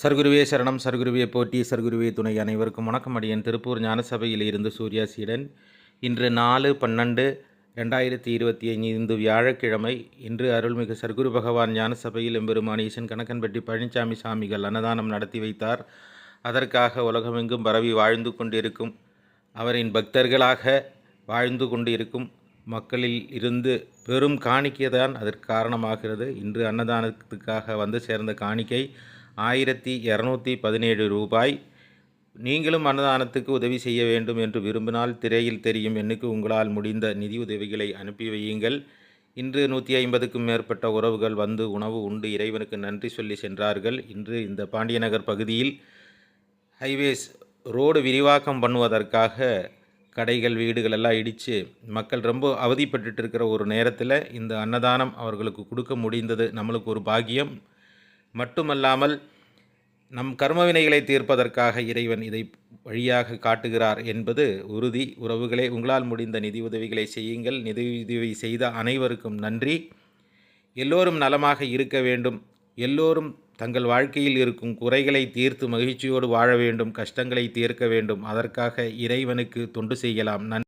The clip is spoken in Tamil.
சர்க்குருவே சரணம் சர்க்குருவே போட்டி சர்க்குருவே துணை அனைவருக்கும் வணக்கம். அடியன் திருப்பூர் ஞானசபையில் இருந்து சூர்யா சீடன். இன்று நாலு பன்னெண்டு ரெண்டாயிரத்தி இருபத்தி ஐந்து வியாழக்கிழமை இன்று அருள்மிகு சர்க்குரு பகவான் ஞானசபையில் எம்பெருமான் ஈசன் கணக்கன்பட்டி பழனிசாமி சாமிகள் அன்னதானம் நடத்தி வைத்தார். அதற்காக உலகமெங்கும் பரவி வாழ்ந்து கொண்டிருக்கும் அவரின் பக்தர்களாக வாழ்ந்து கொண்டிருக்கும் மக்களில் இருந்து பெரும் காணிக்கை தான் அதற்கு காரணமாகிறது. இன்று அன்னதானத்துக்காக வந்து சேர்ந்த காணிக்கை ஆயிரத்தி இரநூத்தி பதினேழு ரூபாய். நீங்களும் அன்னதானத்துக்கு உதவி செய்ய வேண்டும் என்று விரும்பினால் திரையில் தெரியும் எண்ணுக்கு உங்களால் முடிந்த நிதி உதவிகளை அனுப்பி வையுங்கள். இன்று நூற்றி ஐம்பதுக்கும் மேற்பட்ட உறவுகள் வந்து உணவு உண்டு. இறைவனுக்கு நன்றி சொல்லி சென்றார்கள். இன்று இந்த பாண்டியநகர் பகுதியில் ஹைவேஸ் ரோடு விரிவாக்கம் பண்ணுவதற்காக கடைகள் வீடுகள் எல்லாம் இடித்து மக்கள் ரொம்ப அவதிப்பட்டு இருக்கிற ஒரு நேரத்தில் இந்த அன்னதானம் அவர்களுக்கு கொடுக்க முடிந்தது. நம்மளுக்கு ஒரு பாக்கியம். மட்டுமல்லாமல் நம் கர்மவினைகளை தீர்ப்பதற்காக இறைவன் இதை வழியாக காட்டுகிறார் என்பது உறுதி. உறவுகளே உங்களால் முடிந்த நிதி உதவிகளை செய்யுங்கள். நிதி உதவி செய்த அனைவருக்கும் நன்றி. எல்லோரும் நலமாக இருக்க வேண்டும். எல்லோரும் தங்கள் வாழ்க்கையில் இருக்கும் குறைகளை தீர்த்து மகிழ்ச்சியோடு வாழ வேண்டும். கஷ்டங்களை தீர்க்க வேண்டும். அதற்காக இறைவனுக்கு தொண்டு செய்யலாம். நன்றி.